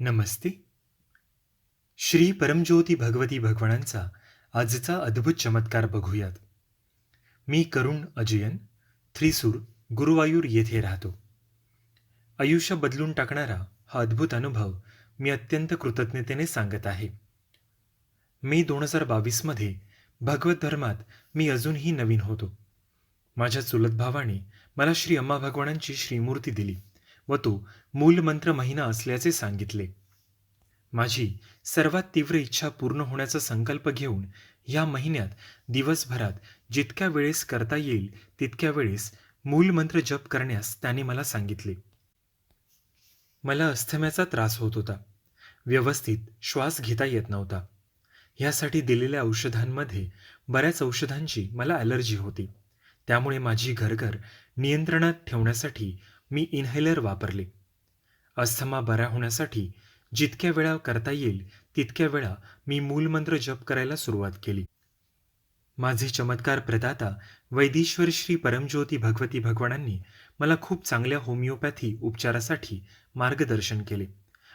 नमस्ते. श्री परमज्योती भगवती भगवानांचा आजचा अद्भुत चमत्कार बघूयात. मी करुण अजयन थ्रिसूर गुरुवायूर येथे राहतो. आयुष्य बदलून टाकणारा हा अद्भुत अनुभव मी अत्यंत कृतज्ञतेने सांगत आहे. मे दोन हजार बावीसमध्ये भगवत धर्मात मी अजूनही नवीन होतो. माझ्या चुलत भावाने मला श्री अम्मा भगवानांची श्रीमूर्ती दिली. व तो मूलमंत्र महिना असल्याचे सांगितले. माझी सर्वात तीव्र इच्छा पूर्ण होण्याचा संकल्प घेऊन या महिन्यात दिवसभरात जितक्या वेळेस करता येईल तितक्या वेळेस मूलमंत्र जप करण्यास त्याने मला सांगितले. मला अस्थम्याचा त्रास होत होता. व्यवस्थित श्वास घेता येत नव्हता. ह्यासाठी दिलेल्या औषधांमध्ये बऱ्याच औषधांची मला ॲलर्जी होती. त्यामुळे माझी घरघर नियंत्रणात ठेवण्यासाठी मी इनहेलर वापरले. अस्थमा बरा होण्यासाठी जितक्या वेळा करता येईल तितक्या वेळा मी मूलमंत्र जप करायला सुरुवात केली. माझे चमत्कार प्रदाता वैदीश्वर श्री परमज्योती भगवती भगवानांनी मला खूप चांगल्या होमिओपॅथी उपचारासाठी मार्गदर्शन केले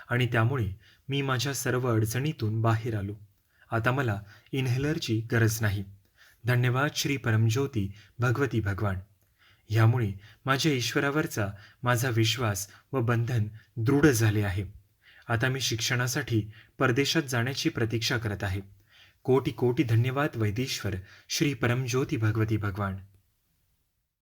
आणि त्यामुळे मी माझ्या सर्व अडचणीतून बाहेर आलो. आता मला इनहेलरची गरज नाही. धन्यवाद श्री परमज्योती भगवती भगवान. ह्यामुळे माझ्या ईश्वरावरचा माझा विश्वास व बंधन दृढ झाले आहे. आता मी शिक्षणासाठी परदेशात जाण्याची प्रतीक्षा करत आहे. कोटी कोटी धन्यवाद वैदेश्वर श्री परमज्योती भगवती भगवान.